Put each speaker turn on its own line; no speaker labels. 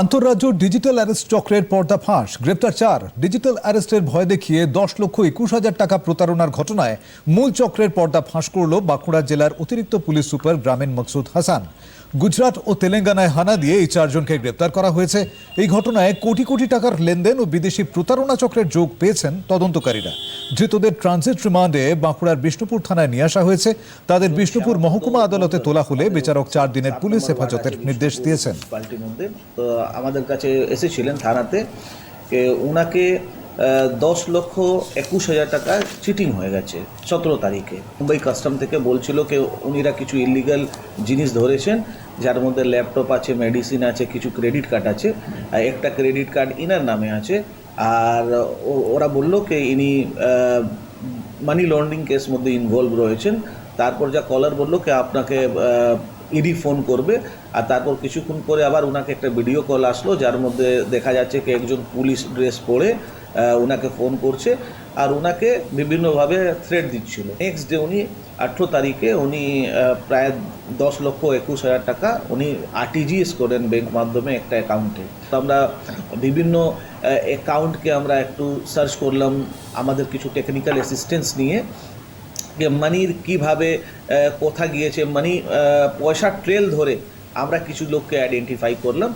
আন্তঃরাজ্য digital arrest চক্রের পর্দা ফাঁস গ্রেপ্তার চার। ডিজিটাল অ্যারেস্টের ভয় দেখিয়ে দশ লক্ষ একুশ হাজার টাকা প্রতারণার ঘটনায় মূল চক্রের পর্দা ফাঁস করল বাঁকুড়া জেলার অতিরিক্ত পুলিশ সুপার গ্রামীণ মকসুদ হাসান। গুজরাট ও তেলেঙ্গানায় হানা দিয়ে এই চারজনকে গ্রেপ্তার করা হয়েছে। এই ঘটনায় কোটি কোটি টাকার লেনদেন ও বিদেশি প্রতারণা চক্রের যোগ পেয়েছেন তদন্তকারীরা। ধৃতদের ট্রানজিট রিমান্ডে বাঁকুড়ার বিষ্ণুপুর থানায় নিয়ে আসা হয়েছে। তাদের বিষ্ণুপুর মহকুমা আদালতে তোলা হলে বিচারক চার দিনের পুলিশ হেফাজতের নির্দেশ দিয়েছেন।
আমাদের কাছে এসেছিলেন থানাতে ওনাকে দশ লক্ষ একুশ হাজার টাকা চিটিং হয়ে গেছে সতেরো তারিখে। মুম্বাই কাস্টম থেকে বলছিল কে, উনিরা কিছু ইলিগাল জিনিস ধরেছেন, যার মধ্যে ল্যাপটপ আছে, মেডিসিন আছে, কিছু ক্রেডিট কার্ড আছে, আর একটা ক্রেডিট কার্ড ইনার নামে আছে, আর ওরা বলল কি, ইনি মানি লন্ডারিং কেস মধ্যে ইনভলভ রয়েছেন, তারপর যা কলার বলল কি, আপনাকে ইডি ফোন করবে আর তারপর কিছুক্ষণ পরে আবার ওনাকে একটা ভিডিও কল আসলো, যার মধ্যে দেখা যাচ্ছে কি একজন পুলিশ ড্রেস পরে ওনাকে ফোন করছে আর ওনাকে বিভিন্নভাবে থ্রেট দিচ্ছিল। নেক্সট ডে উনি আঠেরো তারিখে উনি প্রায় দশ লক্ষ একুশ হাজার টাকা উনি আরটিজিএস করেন ব্যাংক মাধ্যমে একটা অ্যাকাউন্টে তো আমরা বিভিন্ন অ্যাকাউন্টকে আমরা একটু সার্চ করলাম, আমাদের কিছু টেকনিক্যাল অ্যাসিস্ট্যান্স নিয়ে। যে মানির কীভাবে কোথা গিয়েছে মানি পয়সার ট্রেল ধরে আমরা কিছু লোককে আইডেন্টিফাই করলাম।